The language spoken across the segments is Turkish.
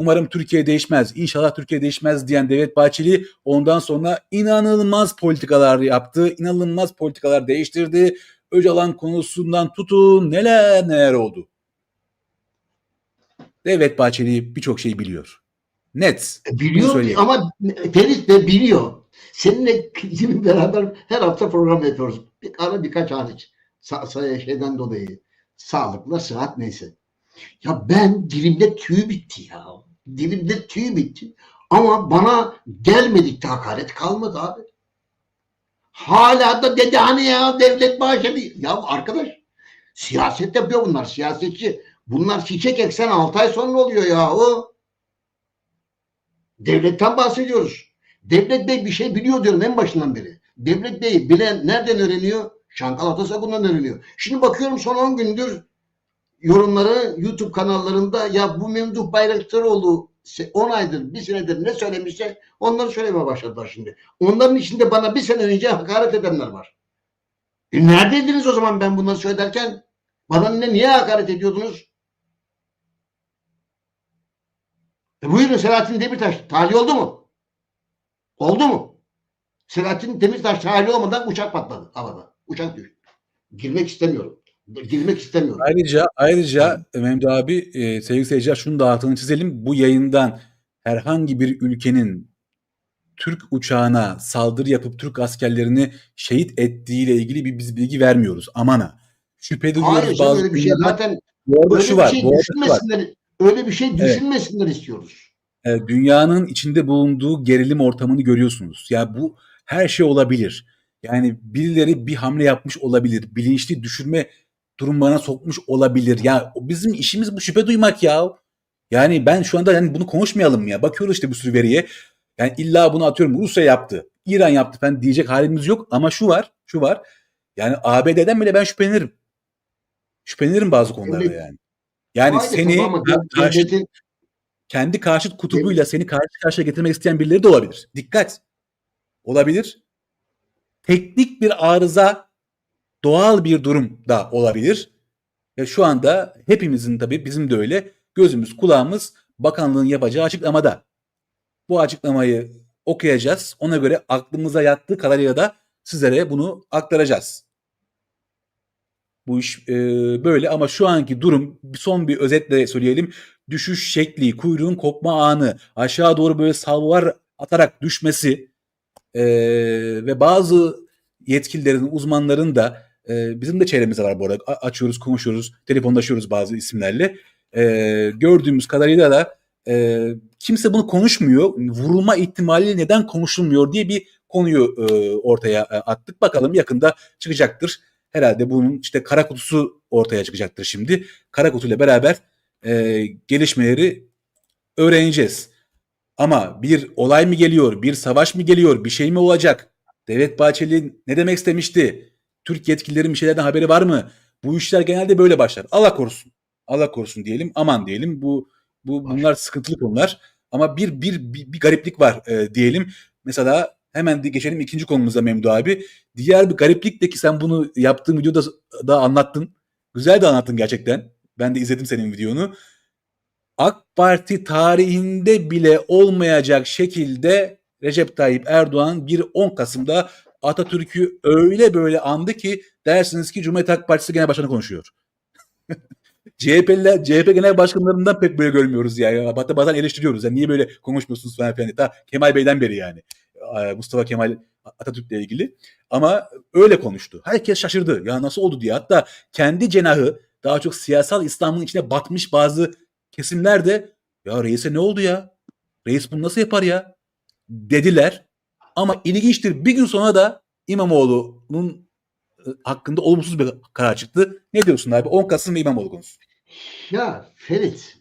Umarım Türkiye değişmez. İnşallah Türkiye değişmez diyen Devlet Bahçeli ondan sonra inanılmaz politikalar yaptı. inanılmaz politikalar değiştirdi. Öcalan konusundan tutun neler neler oldu. Devlet Bahçeli birçok şey biliyor. Net. E, Biliyor ama Ferit de biliyor. Seninle şimdi beraber her hafta program yapıyoruz. Bir, ara birkaç hariç. Sa- şeyden dolayı. Sağlıkla sıhhat neyse. Ya ben dilimde tüy bitti ya. Dilimde tüy bitti. Ama bana gelmedikçe hakaret kalmadı abi. Hala da dedi hani ya devlet Bahçeli. Ya arkadaş siyaset yapıyor bunlar siyasetçi. Bunlar çiçek eksen 6 ay sonra oluyor ya o. Devletten bahsediyoruz. Devlet Bey bir şey biliyor diyorum en başından beri. Devlet Bey bilen nereden öğreniyor? Şankal Atasagun'dan öğreniyor. Şimdi bakıyorum son 10 gündür yorumları YouTube kanallarında ya bu Memduh Bayraktaroğlu 10 aydır, bir senedir ne söylemişse onları söylemeye başladılar şimdi. Onların içinde bana bir sene önce hakaret edenler var. E neredeydiniz o zaman ben bunları söylerken? Bana ne, niye hakaret ediyordunuz? E buyurun Selahattin Demirtaş tahliye oldu mu? Oldu mu? Selahattin Demirtaş tahliye olmadan uçak patladı havada. Uçak düştü. Girmek istemiyorum. Girmek istemiyorum. Ayrıca ayrıca Memdu abi e, sevgili seyirciler şunu da altını çizelim. Bu yayından herhangi bir ülkenin Türk uçağına saldırı yapıp Türk askerlerini şehit ettiğiyle ilgili bir biz bilgi vermiyoruz. Aman ha. Şüphe duyuyoruz bazı öyle bir şey zaten Bu öyle bir var. şey Bu var. düşünmesinler. Öyle bir şey Evet. düşünmesinler istiyoruz. E, dünyanın içinde bulunduğu gerilim ortamını görüyorsunuz. Ya bu her şey olabilir. Yani birileri bir hamle yapmış olabilir. Bilinçli düşürme durumlarına sokmuş olabilir. Ya bizim işimiz bu şüphe duymak ya. Yani ben şu anda yani bunu konuşmayalım mı ya. Bakıyoruz işte bu sürü veriye. Yani illa bunu atıyorum Rusya yaptı. İran yaptı falan diyecek halimiz yok. Ama şu var, şu var. Yani ABD'den bile ben şüphelenirim. Şüphelenirim bazı konularda yani. Yani Haydi seni karşı devletin kendi karşıt kutubuyla seni karşı karşıya getirmek isteyen birileri de olabilir. Dikkat. Olabilir. Teknik bir arıza, doğal bir durum da olabilir. Ve şu anda hepimizin tabii bizim de öyle gözümüz kulağımız bakanlığın yapacağı açıklamada. Bu açıklamayı okuyacağız. Ona göre aklımıza yattığı kadarıyla da sizlere bunu aktaracağız. Bu iş e, böyle ama şu anki durum son bir özetle söyleyelim. Düşüş şekli, kuyruğun kopma anı, aşağı doğru böyle salvar atarak düşmesi e, ve bazı yetkililerin, uzmanların da e, bizim de çevremizde var bu arada. A- açıyoruz, konuşuyoruz, telefonlaşıyoruz bazı isimlerle. E, gördüğümüz kadarıyla da e, kimse bunu konuşmuyor. Vurulma ihtimali neden konuşulmuyor diye bir konuyu e, ortaya e, attık. Bakalım yakında çıkacaktır. Herhalde bunun işte kara kutusu ortaya çıkacaktır şimdi. Kara kutuyla beraber e, gelişmeleri öğreneceğiz. Ama bir olay mı geliyor, bir savaş mı geliyor, bir şey mi olacak? Devlet Bahçeli ne demek istemişti? Türk yetkililerin bir şeylerden haberi var mı? Bu işler genelde böyle başlar. Allah korusun. Allah korusun diyelim. Aman diyelim. Bu bu bunlar sıkıntılı konular. Ama bir bir bir, bir gariplik var e, diyelim. Mesela hemen geçelim ikinci konumuza Memdu abi. Diğer bir gariplik de ki sen bunu yaptığın videoda da anlattın. Güzel de anlattın gerçekten. Ben de izledim senin videonu. AK Parti tarihinde bile olmayacak şekilde Recep Tayyip Erdoğan bir 10 Kasım'da Atatürk'ü öyle böyle andı ki dersiniz ki Cumhuriyet Halk Partisi Genel Başkanı konuşuyor. CHP'liler, CHP genel başkanlarından pek böyle görmüyoruz yani. Hatta bazen eleştiriyoruz. Yani niye böyle konuşmuyorsunuz falan filan. Ta Kemal Bey'den beri yani. Mustafa Kemal Atatürk'le ilgili. Ama öyle konuştu. Herkes şaşırdı. Ya nasıl oldu diye. Hatta kendi cenahı daha çok siyasal İslam'ın içine batmış bazı kesimler de ya reise ne oldu ya? Reis bunu nasıl yapar ya? Dediler. Ama ilginçtir. Bir gün sonra da İmamoğlu'nun e, hakkında olumsuz bir karar çıktı. Ne diyorsun abi? 10 Kasım ve İmamoğlu konusu. Ya Ferit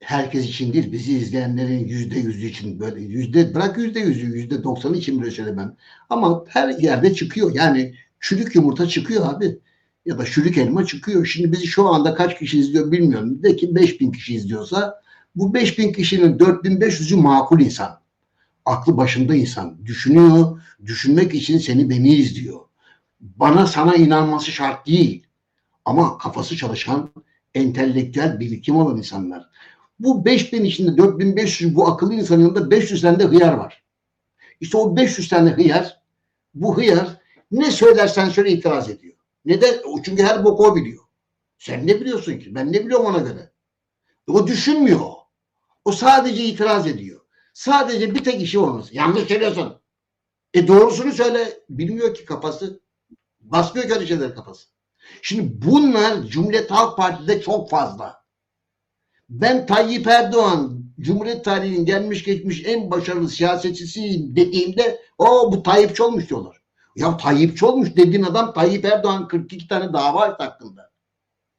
herkes için değil bizi izleyenlerin yüzde yüzü için böyle yüzde bırak yüzde yüzü yüzde doksanı için bile söylemem. Ama her yerde çıkıyor yani çürük yumurta çıkıyor abi ya da çürük elma çıkıyor. Şimdi bizi şu anda kaç kişi izliyor bilmiyorum. De ki 5000 kişi izliyorsa bu 5000 kişinin 4500'ü makul insan. Aklı başında insan. Düşünüyor. Düşünmek için seni beni izliyor. Bana sana inanması şart değil. Ama kafası çalışan, entelektüel birikim olan insanlar. Bu 5000 içinde 4500 bu akıllı insanın yanında 500 tane de hıyar var. İşte o 500 tane hıyar bu hıyar ne söylersen söyle itiraz ediyor. Neden? Çünkü her boku o biliyor. Sen ne biliyorsun ki? Ben ne biliyorum ona göre. O düşünmüyor. O sadece itiraz ediyor. Sadece bir tek işi olması. Yanlış söylüyorsun. E doğrusunu söyle. Bilmiyor ki kafası. Basmıyor ki şeyler kafası. Şimdi bunlar Cumhuriyet Halk Partisi'de çok fazla. Ben Tayyip Erdoğan Cumhuriyet tarihinin gelmiş geçmiş en başarılı siyasetçisiyim dediğimde o bu Tayyipçi olmuş diyorlar. Ya Tayyipçi olmuş dediğin adam Tayyip Erdoğan 42 tane dava açtı hakkında.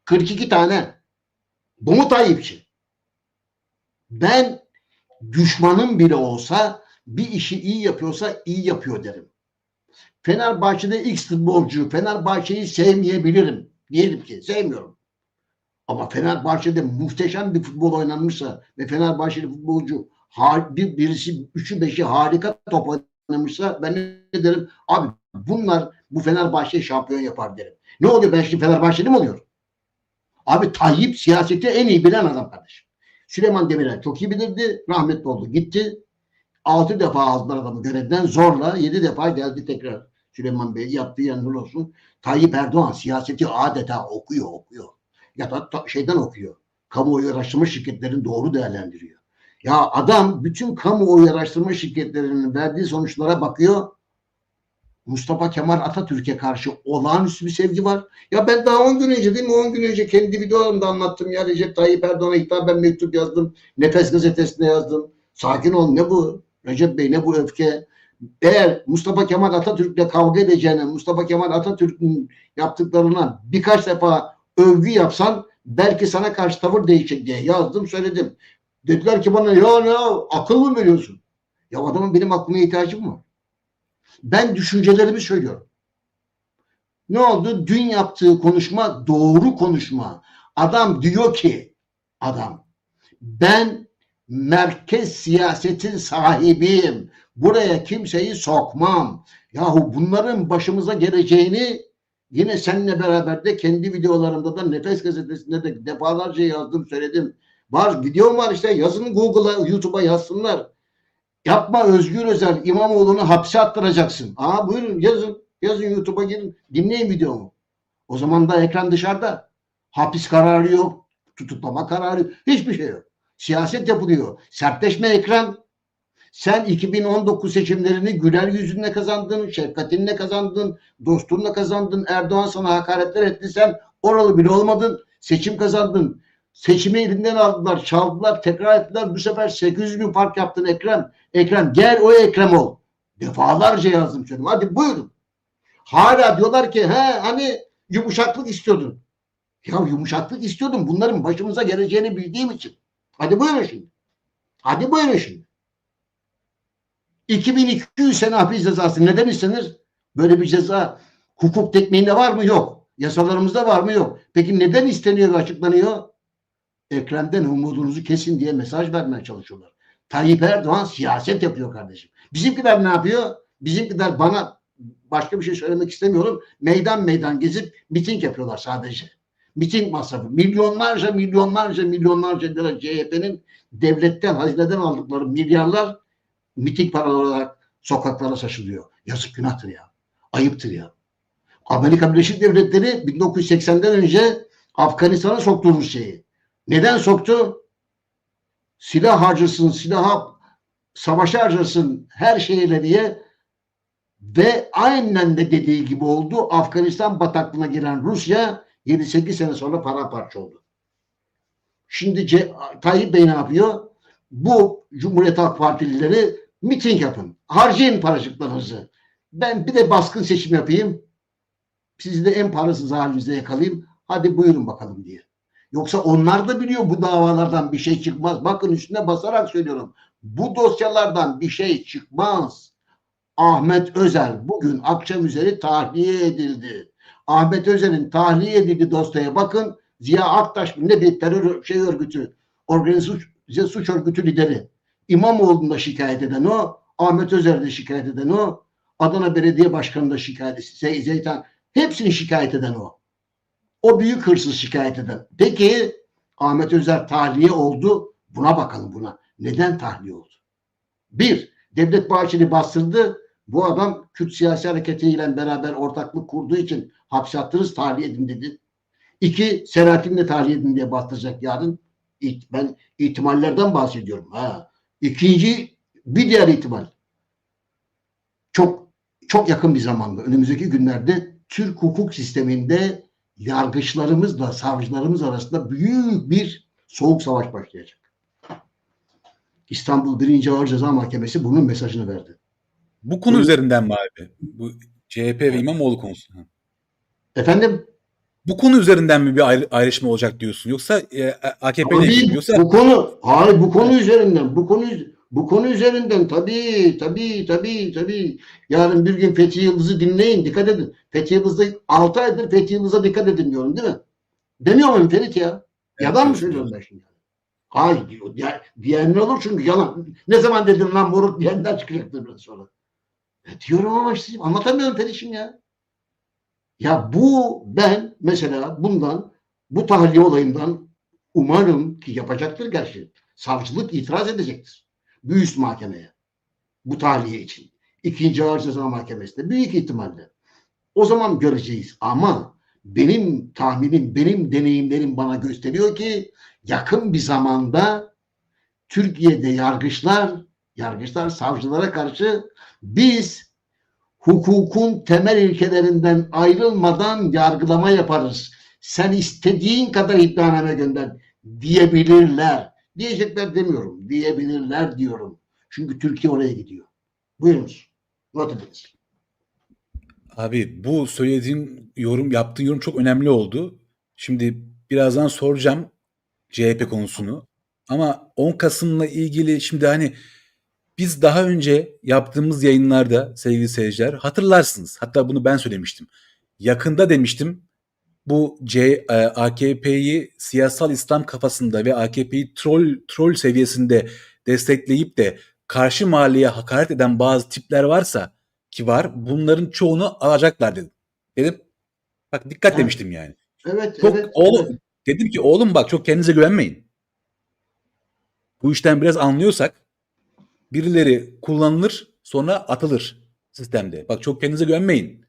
42 tane. Bu mu Tayyipçi? Ben düşmanım bile olsa bir işi iyi yapıyorsa iyi yapıyor derim. Fenerbahçe'de X futbolcu Fenerbahçe'yi sevmeyebilirim. Diyelim ki sevmiyorum. Ama Fenerbahçe'de muhteşem bir futbol oynanmışsa ve Fenerbahçeli futbolcu bir, birisi üçü beşi harika top oynamışsa ben ne derim? Abi bunlar bu Fenerbahçe'yi şampiyon yapar derim. Ne oluyor ben şimdi Fenerbahçeli mi oluyorum? Abi Tayyip siyaseti en iyi bilen adam kardeşim. Süleyman Demirel çok iyi bilirdi. Rahmetli oldu. Gitti. Altı defa aldılar adamı görevden zorla. Yedi defa geldi tekrar. Süleyman Bey yaptığı yanılır olsun. Tayyip Erdoğan siyaseti adeta okuyor okuyor. Ya da ta- şeyden okuyor. Kamuoyu araştırma şirketlerini doğru değerlendiriyor. Ya adam bütün kamuoyu araştırma şirketlerinin verdiği sonuçlara bakıyor. Mustafa Kemal Atatürk'e karşı olağanüstü bir sevgi var. Ya ben daha 10 gün önce değil mi 10 gün önce kendi videolarımda anlattım ya Recep Tayyip Erdoğan'a hitaben mektup yazdım. Nefes gazetesine yazdım. Sakin ol ne bu? Recep Bey ne bu öfke? Eğer Mustafa Kemal Atatürk'le kavga edeceğine Mustafa Kemal Atatürk'ün yaptıklarına birkaç defa övgü yapsan belki sana karşı tavır değişecek diye yazdım söyledim. Dediler ki bana ya ne akıl mı veriyorsun? Ya adamın benim aklıma ihtiyacım var. Ben düşüncelerimi söylüyorum. Ne oldu? Dün yaptığı konuşma doğru konuşma. Adam diyor ki adam ben merkez siyasetin sahibiyim. Buraya kimseyi sokmam. Yahu bunların başımıza geleceğini yine seninle beraber de kendi videolarımda da Nefes Gazetesi'nde de defalarca yazdım söyledim. Var videom var işte yazın Google'a YouTube'a yazsınlar. Yapma Özgür Özel İmamoğlu'nu hapse attıracaksın. Aa buyurun yazın. Yazın YouTube'a girin. Dinleyin videomu. O zaman da ekran dışarıda. Hapis kararı yok. Tutuklama kararı yok. Hiçbir şey yok. Siyaset yapılıyor. Sertleşme ekran. Sen 2019 seçimlerini güler yüzünle kazandın, şefkatinle kazandın, dostunla kazandın. Erdoğan sana hakaretler etti. Sen oralı bile olmadın. Seçim kazandın. Seçimi elinden aldılar, çaldılar, tekrar ettiler. Bu sefer 800 bin fark yaptın Ekrem. Ekrem gel o Ekrem ol. Defalarca yazdım söyledim. Hadi buyurun. Hala diyorlar ki he hani yumuşaklık istiyordun. Ya yumuşaklık istiyordum. Bunların başımıza geleceğini bildiğim için. Hadi buyurun şimdi. Hadi buyurun şimdi. 2200 sene hapis cezası neden istenir? Böyle bir ceza hukuk tekniğinde var mı? Yok. Yasalarımızda var mı? Yok. Peki neden isteniyor ve açıklanıyor? Ekrem'den umudunuzu kesin diye mesaj vermeye çalışıyorlar. Tayyip Erdoğan siyaset yapıyor kardeşim. Bizimkiler ne yapıyor? Bizimkiler bana başka bir şey söylemek istemiyorum. Meydan meydan gezip miting yapıyorlar sadece. Miting masrafı. Milyonlarca milyonlarca milyonlarca lira CHP'nin devletten, hazineden aldıkları milyarlar miting paraları olarak sokaklara saçılıyor. Yazık günahtır ya. Ayıptır ya. Amerika Birleşik Devletleri 1980'den önce Afganistan'a soktu Rusya'yı. Neden soktu? Silah harcasın, silaha savaşa harcasın her şeyle diye ve aynen de dediği gibi oldu. Afganistan bataklığına giren Rusya 7-8 sene sonra paramparça oldu. Şimdi C Tayyip Bey ne yapıyor? Bu Cumhuriyet Halk Partilileri miting yapın. Harcayın paracıklarınızı. Ben bir de baskın seçim yapayım. Sizi de en parasız halinizde yakalayayım. Hadi buyurun bakalım diye. Yoksa onlar da biliyor bu davalardan bir şey çıkmaz. Bakın üstüne basarak söylüyorum. Bu dosyalardan bir şey çıkmaz. Ahmet Özer bugün akşam üzeri tahliye edildi. Ahmet Özer'in tahliye edildiği dosyaya bakın. Ziya Aktaş ne bir terör şey örgütü, organize suç, suç örgütü lideri. İmamoğlu'nu da şikayet eden o. Ahmet Özer'i de şikayet eden o. Adana Belediye Başkanı da şikayet. Zeytan. Hepsini şikayet eden o. O büyük hırsız şikayet eden. Peki Ahmet Özer tahliye oldu. Buna bakalım buna. Neden tahliye oldu? Bir, Devlet Bahçeli bastırdı. Bu adam Kürt siyasi hareketiyle beraber ortaklık kurduğu için hapse attınız tahliye edin dedi. İki, Selahattin'i de tahliye edin diye bastıracak yarın. Ben ihtimallerden bahsediyorum. Ha. İkinci, bir diğer ihtimal. Çok çok yakın bir zamanda, önümüzdeki günlerde Türk hukuk sisteminde yargıçlarımızla savcılarımız arasında büyük bir soğuk savaş başlayacak. İstanbul 1. Ağır Ceza Mahkemesi bunun mesajını verdi. Bu konu Buyurun. üzerinden mi abi? Bu CHP ve İmamoğlu konusu. Efendim Bu konu üzerinden mi bir ayrı- ayrışma olacak diyorsun? Yoksa e, AKP ile Ama ilgili değil, yoksa bu konu hayır bu konu üzerinden bu konu bu konu üzerinden tabii tabii tabii tabii yarın bir gün Fethi Yıldız'ı dinleyin dikkat edin. Fethi Yıldız'da 6 aydır Fethi Yıldız'a dikkat edin diyorum değil mi? Demiyor muyum Ferit ya? Yalan mı Evet, söylüyorum ben şimdi? Hayır diyor. Ya, diyenler olur çünkü yalan. Ne zaman dedim lan moruk diyenler çıkacaktır biraz sonra. E, diyorum ama işte anlatamıyorum Ferit'im ya. Ya bu ben mesela bundan bu tahliye olayından umarım ki yapacaktır gerçi. Savcılık itiraz edecektir. Bir üst mahkemeye. Bu tahliye için. İkinci Ağır Ceza Mahkemesi'nde büyük ihtimalle. O zaman göreceğiz ama benim tahminim, benim deneyimlerim bana gösteriyor ki yakın bir zamanda Türkiye'de yargıçlar, yargıçlar savcılara karşı biz hukukun temel ilkelerinden ayrılmadan yargılama yaparız. Sen istediğin kadar iddianame gönder diyebilirler. Diyecekler demiyorum. Diyebilirler diyorum. Çünkü Türkiye oraya gidiyor. Buyurunuz. Not ediniz. Abi bu söylediğin yorum, yaptığın yorum çok önemli oldu. Şimdi birazdan soracağım CHP konusunu. Ama 10 Kasım'la ilgili şimdi hani biz daha önce yaptığımız yayınlarda sevgili seyirciler hatırlarsınız. Hatta bunu ben söylemiştim. Yakında demiştim bu C, e, AKP'yi siyasal İslam kafasında ve AKP'yi troll troll seviyesinde destekleyip de karşı mahalleye hakaret eden bazı tipler varsa ki var bunların çoğunu alacaklar dedim. Dedim bak dikkat Evet. demiştim yani. Evet, Çok evet. oğlum evet. dedim ki oğlum bak çok kendinize güvenmeyin. Bu işten biraz anlıyorsak birileri kullanılır sonra atılır sistemde. Bak çok kendinize güvenmeyin.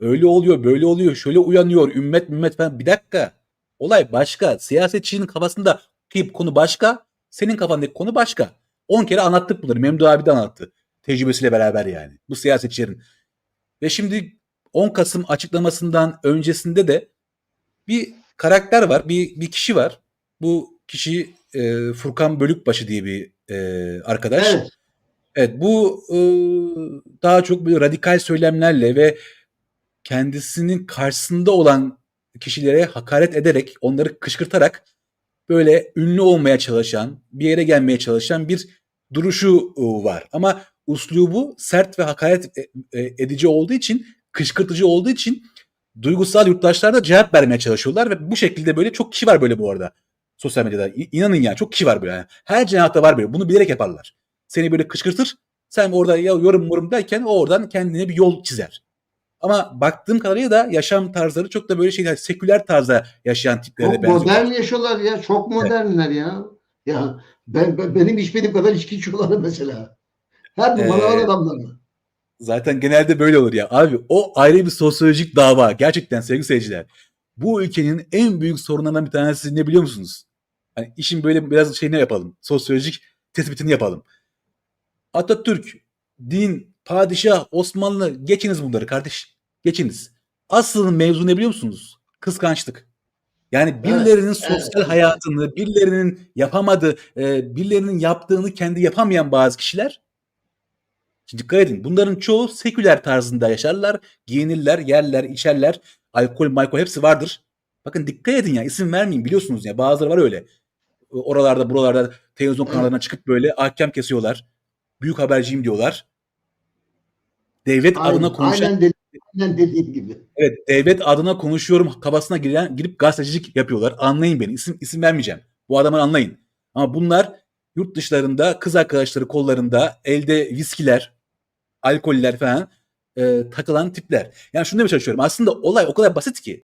Öyle oluyor böyle oluyor şöyle uyanıyor ümmet ümmet falan. Bir dakika olay başka. Siyasetçinin kafasında konu başka. Senin kafandaki konu başka. 10 kere anlattık bunları. Memdu abi de anlattı. Tecrübesiyle beraber yani. Bu siyasetçilerin. Ve şimdi 10 Kasım açıklamasından öncesinde de bir karakter var. Bir, bir kişi var. Bu kişi e, Furkan Bölükbaşı diye bir e, arkadaş. Evet. Evet bu e, daha çok böyle radikal söylemlerle ve kendisinin karşısında olan kişilere hakaret ederek, onları kışkırtarak böyle ünlü olmaya çalışan, bir yere gelmeye çalışan bir duruşu e, var. Ama uslubu sert ve hakaret e- e- edici olduğu için, kışkırtıcı olduğu için duygusal yurttaşlar da cevap vermeye çalışıyorlar ve bu şekilde böyle çok kişi var böyle bu arada sosyal medyada. İnanın ya çok kişi var böyle. Yani. Her cenahta var böyle. Bunu bilerek yaparlar. Seni böyle kışkırtır. Sen orada ya yorum yorum derken o oradan kendine bir yol çizer. Ama baktığım kadarıyla da yaşam tarzları çok da böyle şey seküler tarzda yaşayan tiplere Çok benziyor. modern yaşıyorlar ya. Çok modernler ya. Ya ben, ben benim içmediğim kadar içki içiyorlar mesela. Her Ee, adamlar. Zaten genelde böyle olur ya. Abi o ayrı bir sosyolojik dava. Gerçekten sevgili seyirciler. Bu ülkenin en büyük sorunlarından bir tanesi ne biliyor musunuz? Hani işin böyle biraz şeyini yapalım. Sosyolojik tespitini yapalım. Atatürk, din, padişah, Osmanlı geçiniz bunları kardeş. Geçiniz. Asıl mevzu ne biliyor musunuz? Kıskançlık. Yani birilerinin sosyal evet. hayatını, birilerinin yapamadığı, e, birilerinin yaptığını kendi yapamayan bazı kişiler Şimdi dikkat edin. Bunların çoğu seküler tarzında yaşarlar. Giyinirler, yerler, içerler. Alkol, malkol hepsi vardır. Bakın dikkat edin ya. isim vermeyin biliyorsunuz ya. Bazıları var öyle. Oralarda buralarda televizyon kanallarına çıkıp böyle ahkam kesiyorlar. Büyük haberciyim diyorlar. Devlet adına Aynen, konuşan aynen, aynen dediğim gibi. Evet, devlet adına konuşuyorum kafasına giren girip gazetecilik yapıyorlar. Anlayın beni. İsim isim vermeyeceğim. Bu adamı anlayın. Ama bunlar yurt dışlarında kız arkadaşları kollarında elde viskiler, alkoller falan e, takılan tipler. Yani şunu demeye çalışıyorum. Aslında olay o kadar basit ki.